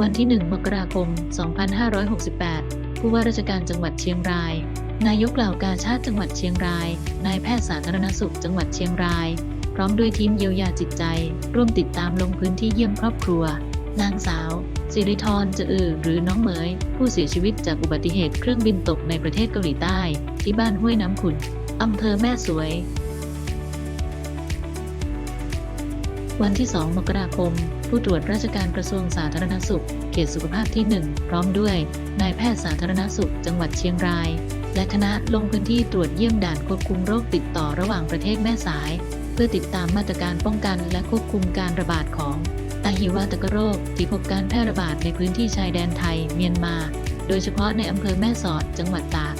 วันที่ 1 มกราคม 2568 ผู้ว่าราชการจังหวัดเชียงราย นายกเหล่ากาชาติจังหวัดเชียงราย นายแพทย์สาธารณสุขจังหวัดเชียงราย พร้อมด้วยทีมเยียวยาจิตใจ ร่วมติดตามลงพื้นที่เยี่ยมครอบครัว นางสาวสิริธรจะอือหรือน้องเหมย ผู้เสียชีวิตจากอุบัติเหตุเครื่องบินตกในประเทศเกาหลีใต้ ที่บ้านห้วยน้ำขุนอำเภอแม่สวย วันที่ 2 มกราคม ผู้ตรวจราชการกระทรวงสาธารณสุข เขตสุขภาพที่ 1 พร้อมด้วย นายแพทย์สาธารณสุข จังหวัดเชียงราย และคณะลงพื้นที่ตรวจเยี่ยมด่านควบคุมโรคติดต่อระหว่างประเทศแม่สาย เพื่อติดตามมาตรการป้องกันและควบคุมการระบาดของอหิวาตกโรคที่พบการแพร่ระบาดในพื้นที่ชายแดนไทยเมียนมา โดยเฉพาะในอำเภอแม่สอดจังหวัดตาก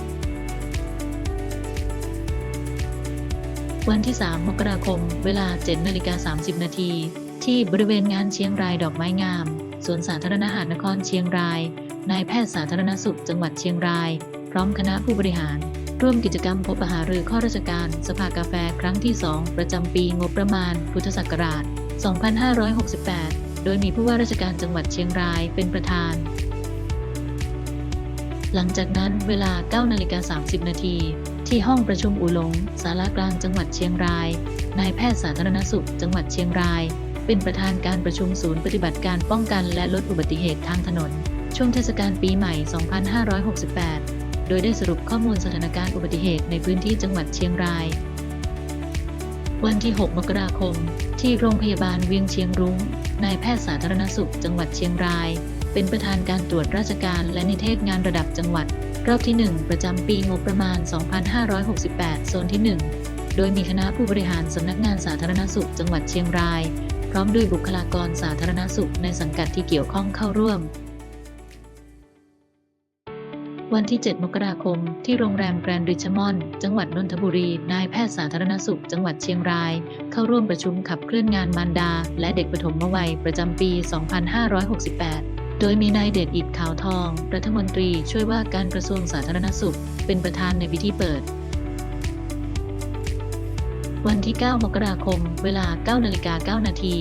วันที่ 3 มกราคม เวลา7นาฬิกา30 นาที ที่บริเวณงานเชียงรายดอกไม้งาม สวนสาธารณหาดนครเชียงราย นายแพทย์สาธารณสุขจังหวัดเชียงราย พร้อมคณะผู้บริหาร ร่วมกิจกรรมพบปะหารือข้อราชการ สภากาแฟครั้งที่ 2 ประจำปีงบประมาณ พุทธศักราช 2568 โดยมีผู้ว่าราชการจังหวัดเชียงรายเป็นประธานหลังจากนั้นเวลา 9 นาฬิกา 30 นาที ที่ห้องประชุมอูหลงสารากลางจังหวัดเชียงราย นายแพทย์สาธารณสุข จังหวัดเชียงราย เป็นประธานการประชุมศูนย์ปฏิบัติการป้องกันและลดอุบัติเหตุทางถนน ช่วงเทศกาลปีใหม่ 2568 โดยได้สรุปข้อมูลสถานการณ์อุบัติเหตุในพื้นที่จังหวัดเชียงราย วันที่ 6 มกราคม ที่โรงพยาบาลเวียงเชียงรุง้ง นายแพทย์สาธารณสุข จังหวัดเชียงราย เป็นประธานการตรวจราชการและนิเทศงานระดับจังหวัด รอบที่ 1 ประจำปีงบประมาณ 2568 โซนที่ 1 โดยมีคณะผู้บริหารสำนักงานสาธารณสุขจังหวัดเชียงราย พร้อมด้วยบุคลากรสาธารณสุขในสังกัดที่เกี่ยวข้องเข้าร่วม วันที่ 7 มกราคม ที่โรงแรมแกรนด์ริชมอนด์จังหวัดนนทบุรี นายแพทย์สาธารณสุข จังหวัดเชียงราย เข้าร่วมประชุมขับเคลื่อนงานมารดา และเด็กปฐมวัยประจำปี 2568 โดยมีนายเดชอิดขาวทอง รัฐมนตรีช่วยว่าการกระทรวงสาธารณสุข เป็นประธานในพิธีเปิด วันที่ 9 มกราคม เวลา 9นาฬิกา9นาที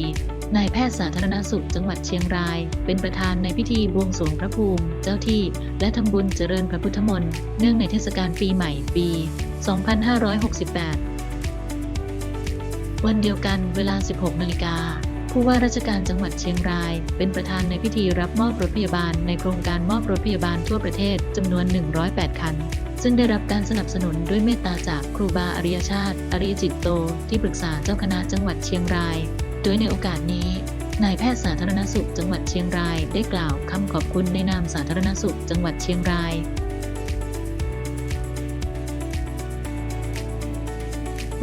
นายแพทย์สาธารณสุขจังหวัดเชียงราย เป็นประธานในพิธีบวงสรวงพระภูมิ เจ้าที่ และทำบุญเจริญพระพุทธมนต์เนื่องในเทศกาลปีใหม่ปี 2568 วันเดียวกันเวลา 16นาฬิกา ผู้ว่าราชการจังหวัดเชียงราย เป็นประธานในพิธีรับมอบรถพยาบาลในโครงการมอบรถพยาบาลทั่วประเทศจำนวน 108 คัน ซึ่งได้รับการสนับสนุนด้วยเมตตาจากครูบาอริยชาติ อริยจิตโต ที่ปรึกษาเจ้าคณะจังหวัดเชียงราย โดยในโอกาสนี้นายแพทย์สาธารณสุขจังหวัดเชียงราย ได้กล่าวคำขอบคุณในนามสาธารณสุขจังหวัดเชียงราย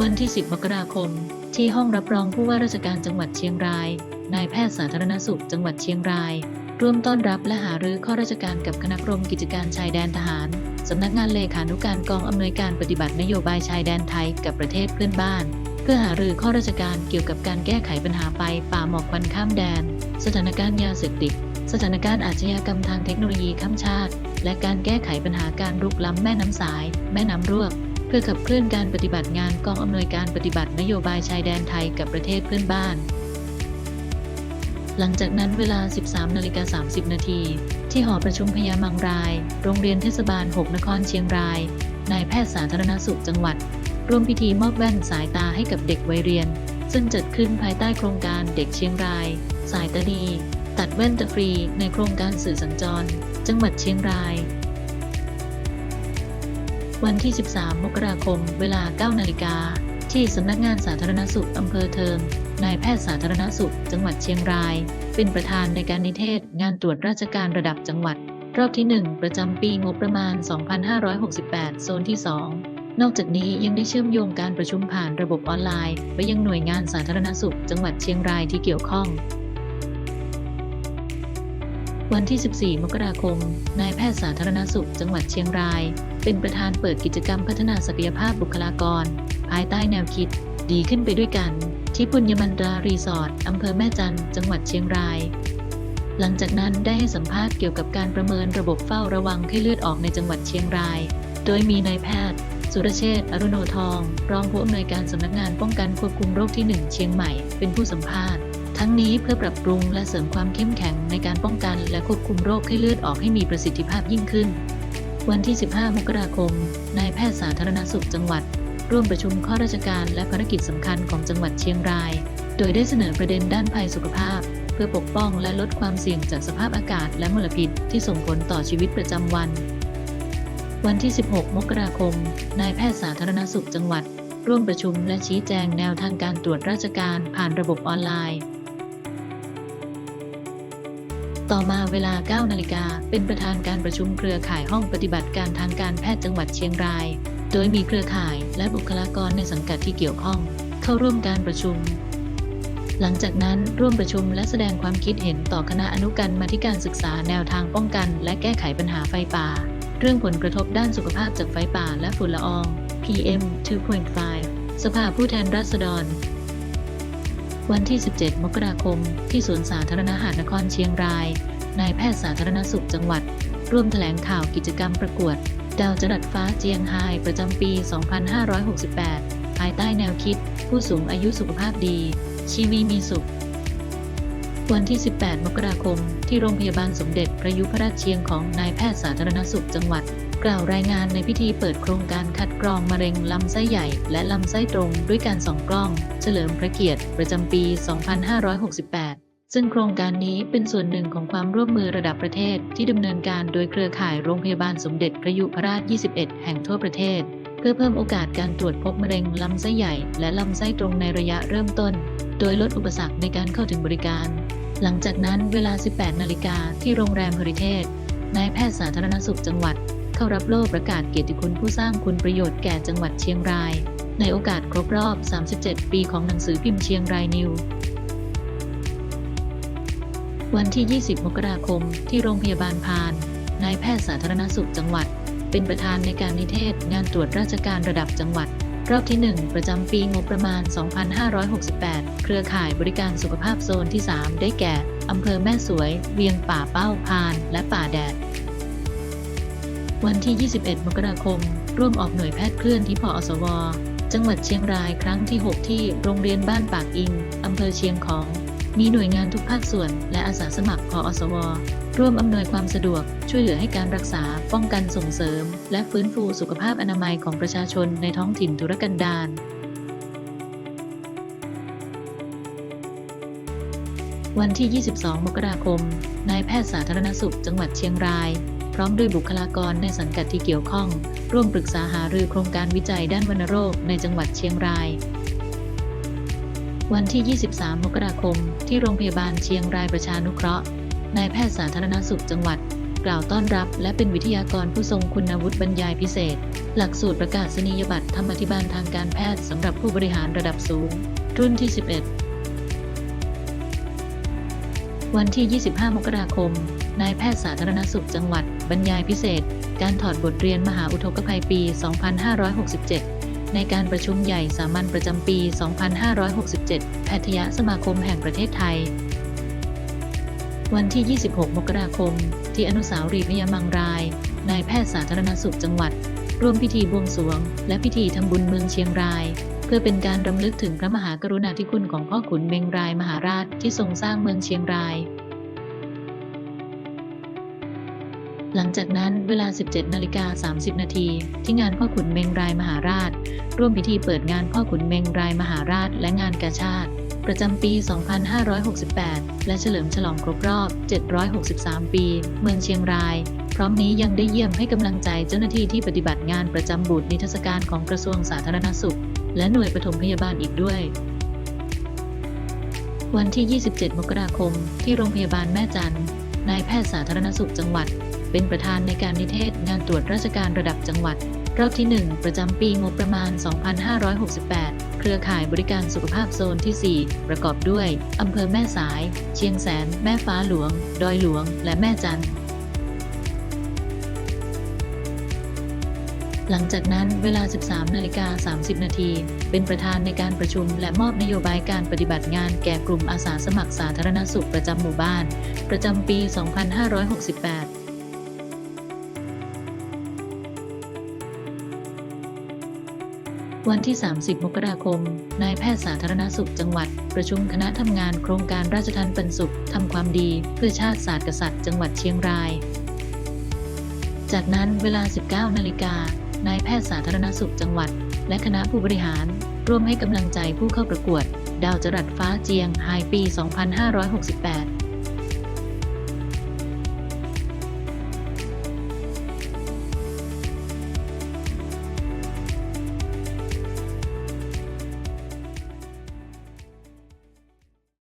วันที่ 10 มกราคม ที่ห้องรับรองผู้ว่าราชการจังหวัดเชียงราย นายแพทย์สาธารณสุขจังหวัดเชียงราย ร่วมต้อนรับและหารือข้อราชการกับคณะกรมกิจการชายแดนทหาร สำนักงานเลขานุการกองอำนวยการปฏิบัตินโยบายชายแดนไทยกับประเทศเพื่อนบ้าน เพื่อหารือข้อราชการเกี่ยวกับการแก้ไขปัญหาไฟป่าหมอกควันข้ามแดน สถานการณ์ยาเสพติดสถานการณ์อาชญากรรมทางเทคโนโลยีข้ามชาติ และการแก้ไขปัญหาการรุกล้ำแม่น้ำสาย แม่น้ำรวก เพื่อขับเคลื่อนการปฏิบัติงานกองอำนวยการปฏิบัตินโยบายชายแดนไทยกับประเทศเพื่อนบ้าน หลังจากนั้นเวลา 13นาฬิกา30 นาทีที่หอประชุมพญามังราย โรงเรียนเทศบาล 6 นครเชียงราย นายแพทย์สาธารณสุขจังหวัด ร่วมพิธีมอบแว่นสายตาให้กับเด็กวัยเรียน ซึ่งจัดขึ้นภายใต้โครงการเด็กเชียงราย สายตาดี ตัดแว่นตาฟรี ในโครงการสื่อสัญจร จังหวัดเชียงราย วันที่ 13 มกราคม เวลา 9 นาฬิกา ที่สำนักงานสาธารณสุขอำเภอเทิง นายแพทย์สาธารณสุข จังหวัดเชียงราย เป็นประธานในการนิเทศ งานตรวจราชการระดับจังหวัด รอบที่ 1 ประจำปีงบประมาณ 2568 โซนที่ 2นอกจากนี้ยังได้เชื่อมโยงการประชุมผ่านระบบออนไลน์ ไปยังหน่วยงานสาธารณสุข จังหวัดเชียงรายที่เกี่ยวข้อง วันที่ 14 มกราคม นายแพทย์สาธารณสุข จังหวัดเชียงราย เป็นประธานเปิดกิจกรรมพัฒนาศักยภาพบุคลากร ภายใต้แนวคิด ดีขึ้นไปด้วยกัน ที่ปุญญมันตรารีสอร์ทอำเภอแม่จันทร์จังหวัดเชียงราย หลังจากนั้นได้ให้สัมภาษณ์เกี่ยวกับการประเมินระบบเฝ้าระวังไข้เลือดออกในจังหวัดเชียงราย โดยมีนายแพทย์ สุรเชษฐ์อรุโนทอง รองผู้อำนวยการสำนักงานป้องกันควบคุมโรคที่ 1 เชียงใหม่ เป็นผู้สัมภาษณ์ทั้งนี้เพื่อปรับปรุงและเสริมความเข้มแข็งในการป้องกันและควบคุมโรคไข้เลือดออกให้มีประสิทธิภาพยิ่งขึ้น วันที่ 15 มกราคม นายแพทย์สาธารณสุขจังหวัด ร่วมประชุมข้อราชการและภารกิจสำคัญของจังหวัดเชียงราย โดยได้เสนอประเด็นด้านภัยสุขภาพ เพื่อปกป้องและลดความเสี่ยงจากสภาพอากาศและมลพิษที่ส่งผลต่อชีวิตประจำวัน วันที่ 16 มกราคม นายแพทย์สาธารณสุขจังหวัด ร่วมประชุมและชี้แจงแนวทางการตรวจราชการผ่านระบบออนไลน์ ต่อมาเวลา 9 นาฬิกา เป็นประธานการประชุมเครือข่ายห้องปฏิบัติการทางการแพทย์จังหวัดเชียงราย โดยมีเครือข่ายและบุคลากรในสังกัดที่เกี่ยวข้อง เข้าร่วมการประชุม หลังจากนั้นร่วมประชุมและแสดงความคิดเห็นต่อคณะอนุกรรมาธิการศึกษาแนวทางป้องกัน และแก้ไขปัญหาไฟป่า เรื่องผลกระทบด้านสุขภาพจากไฟป่าและฝุ่นละออง PM 2.5 สภาผู้แทนราษฎร วันที่ 17 มกราคม ที่สวนสาธารณะหาดนครเชียงราย นายแพทย์สาธารณสุขจังหวัด ร่วมแถลงข่าวกิจกรรมประกวด ดาวจรัสฟ้าเจียงไฮประจำปี 2568 ภายใต้แนวคิด ผู้สูงอายุสุขภาพดี ชีวีมีสุข วันที่ 18 มกราคม ที่โรงพยาบาลสมเด็จพระยุพราชเชียงของนายแพทย์สาธารณสุขจังหวัด กล่าวรายงานในพิธีเปิดโครงการคัดกรองมะเร็งลำไส้ใหญ่ และลำไส้ตรงด้วยการส่องกล้อง เฉลิมพระเกียรติ ประจำปี 2568ซึ่งโครงการนี้เป็นส่วนหนึ่งของความร่วมมือระดับประเทศที่ดำเนินการโดยเครือข่ายโรงพยาบาลสมเด็จพระยุพราช 21 แห่งทั่วประเทศ เพื่อเพิ่มโอกาสการตรวจพบมะเร็งลำไส้ใหญ่ และลำไส้ตรงในระยะเริ่มต้น โดยลดอุปสรรคในการเข้าถึงบริการ หลังจากนั้นเวลา 18 นาฬิกาที่โรงแรมเฮริเทจนายแพทย์สาธารณสุขจังหวัด เข้ารับโล่ประกาศเกียรติคุณผู้สร้างคุณประโยชน์แก่จังหวัดเชียงราย ในโอกาสครบรอบ 37 ปีของหนังสือพิมพ์เชียงรายนิววันที่ 20 มกราคม ที่โรงพยาบาลพาน นายแพทย์สาธารณสุขจังหวัด เป็นประธานในการนิเทศงานตรวจราชการระดับจังหวัด รอบที่ 1 ประจำปีงบประมาณ 2568 เครือข่ายบริการสุขภาพโซนที่ 3 ได้แก่ อำเภอแม่สวย เวียงป่าเป้าพาน และป่าแดด วันที่ 21 มกราคม ร่วมออกหน่วยแพทย์เคลื่อนที่พออสว จังหวัดเชียงรายครั้งที่ 6 ที่โรงเรียนบ้านปากอิง อำเภอเชียงของ มีหน่วยงานทุกภาคส่วน และอาสาสมัครพออสว ร่วมอำนวยความสะดวก ช่วยเหลือให้การรักษา ป้องกันส่งเสริม และฟื้นฟูสุขภาพอนามัยของประชาชนในท้องถิ่นธุรกันดารวันที่ 22 มกราคม นายแพทย์สาธารณสุขจังหวัดเชียงราย พร้อมด้วยบุคลากรในสังกัดที่เกี่ยวข้อง ร่วมปรึกษาหารือโครงการวิจัยด้านวัณโรคในจังหวัดเชียงราย วันที่ 23 มกราคม ที่โรงพยาบาลเชียงรายประชานุเคราะห์นายแพทย์สาธารณสุขจังหวัด กล่าวต้อนรับ และเป็นวิทยากรผู้ทรงคุณวุฒิบรรยายพิเศษ หลักสูตรประกาศนียบัตรธรรมธิบาลทางการแพทย์สำหรับผู้บริหารระดับสูง รุ่นที่ 11วันที่ 25 มกราคม นายแพทย์สาธารณสุขจังหวัด บรรยายพิเศษ การถอดบทเรียนมหาอุทกภัยปี 2567 ในการประชุมใหญ่สามัญประจำปี 2567 แพทยสมาคมแห่งประเทศไทย วันที่ 26 มกราคม ที่อนุสาวรีย์พญามังราย นายแพทย์สาธารณสุขจังหวัด ร่วมพิธีบวงสรวง และพิธีทำบุญเมืองเชียงรายเพื่อเป็นการรำลึกถึงพระมหากรุณาธิคุณของพ่อขุนเมงรายมหาราชที่ทรงสร้างเมืองเชียงราย หลังจากนั้นเวลา 17นาฬิกา30 นาทีที่งานพ่อขุนเมงรายมหาราช ร่วมพิธีเปิดงานพ่อขุนเมงรายมหาราชและงานกาชาติ ประจำปี 2568 และเฉลิมฉลองครบรอบ 763 ปี เมืองเชียงราย พร้อมนี้ยังได้เยี่ยมให้กำลังใจเจ้าหน้าที่ที่ปฏิบัติงานประจำบูธนิทรรศการของกระทรวงสาธารณสุข และหน่วยปฐมพยาบาลอีกด้วยวันที่ 27 มกราคม ที่โรงพยาบาลแม่จัน นายแพทย์สาธารณสุขจังหวัด เป็นประธานในการนิเทศงานตรวจราชการระดับจังหวัด รอบที่ 1 ประจำปีงบประมาณ 2568 เครือข่ายบริการสุขภาพโซนที่ 4 ประกอบด้วย อำเภอแม่สาย เชียงแสน แม่ฟ้าหลวง ดอยหลวง และแม่จันทร์หลังจากนั้นเวลา 13นาฬิกา30 นาที เป็นประธานในการประชุมและมอบนโยบายการปฏิบัติงานแก่กลุ่มอาสาสมัครสาธารณสุขประจำหมู่บ้าน ประจำปี 2568 วันที่ 30 มกราคม นายแพทย์สาธารณสุขจังหวัด ประชุมคณะทำงานโครงการราชทันปันสุขทำความดี เพื่อชาติศาสตร์กษัตริย์จังหวัดเชียงราย จากนั้นเวลา 19 นาฬิกานายแพทย์สาธารณสุขจังหวัด และคณะผู้บริหาร ร่วมให้กำลังใจผู้เข้าประกวด ดาวจรัสฟ้าเจียงไฮปี 2568